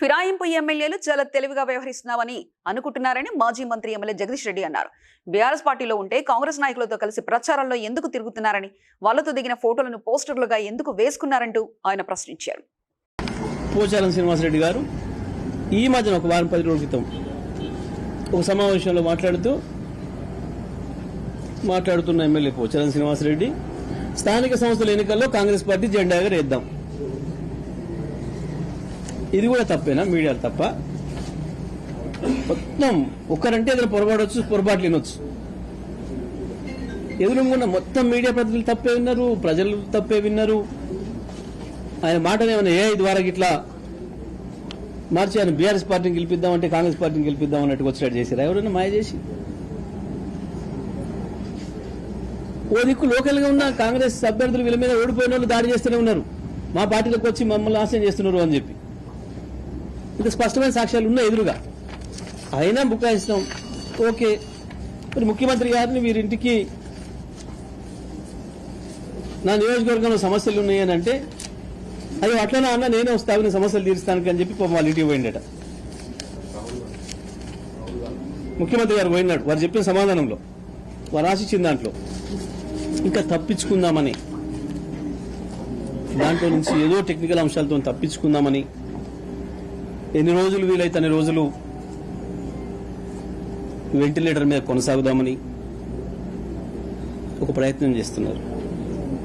ఫిరాయింపు ఎమ్మెల్యేలు చాలా తెలివిగా వ్యవహరిస్తున్నామని అనుకుంటున్నారని మాజీ మంత్రి ఎమ్మెల్యే జగదీష్ రెడ్డి అన్నారు. బీఆర్ఎస్ పార్టీలో ఉంటే కాంగ్రెస్ నాయకులతో కలిసి ప్రచారంలో ఎందుకు తిరుగుతున్నారని వాళ్ళతో దిగిన ఫోటోలను పోస్టర్లుగా ఎందుకు వేసుకున్నారంటూ ఆయన ప్రశ్నించారు. పోచారం శ్రీనివాసరెడ్డి గారు ఈ మధ్యన ఒక వారం పది రోజుల క్రితం ఒక సమావేశంలో మాట్లాడుతూ మాట్లాడుతున్న ఎమ్మెల్యే పోచారం శ్రీనివాసరెడ్డి స్థానిక సంస్థల ఎన్నికల్లో కాంగ్రెస్ పార్టీ జెండా రేద్దాం. ఇది కూడా తప్పేనా? మీడియాలు తప్ప? మొత్తం ఒక్కరంటే ఏదైనా పొరపాడవచ్చు పొరపాట్లు వినొచ్చు. ఎదురుకున్న మొత్తం మీడియా ప్రతినిధులు తప్పే విన్నారు ప్రజలు తప్పే విన్నారు. ఆయన మాటను ఏమైనా ఏఐ ద్వారా ఇట్లా మార్చి ఆయన బీఆర్ఎస్ పార్టీని గెలిపిద్దామంటే కాంగ్రెస్ పార్టీని గెలిపిద్దాం అన్నట్టు వచ్చినట్టు చేశారు? ఎవరైనా మాయ చేసి? ఓ దిక్కు లోకల్గా ఉన్న కాంగ్రెస్ అభ్యర్థులు వీళ్ళ మీద ఓడిపోయిన వాళ్ళు దాడి చేస్తూనే ఉన్నారు. మా పార్టీలోకి వచ్చి మమ్మల్ని ఆశయం చేస్తున్నారు అని చెప్పి. ఇంత స్పష్టమైన సాక్ష్యాలు ఉన్నాయి ఎదురుగా. అయినా బుకాయిస్తాం. ఓకే. మరి ముఖ్యమంత్రి గారిని వీరింటికి నా నియోజకవర్గంలో సమస్యలు ఉన్నాయని అంటే అది అట్లనే అన్న నేనే వస్తాను సమస్యలు తీరుస్తాను అని చెప్పి పాపం వాళ్ళ ఇంటికి పోయిండట. ముఖ్యమంత్రి గారు పోయినాడు. వారు చెప్పిన సమాధానంలో. వారు ఆశించిన దాంట్లో. ఇంకా తప్పించుకుందామని. దాంట్లో నుంచి ఏదో టెక్నికల్ అంశాలతో తప్పించుకుందామని. ఎన్ని రోజులు వీలైతే అన్ని రోజులు వెంటిలేటర్ మీద కొనసాగుదామని ఒక ప్రయత్నం చేస్తున్నారు.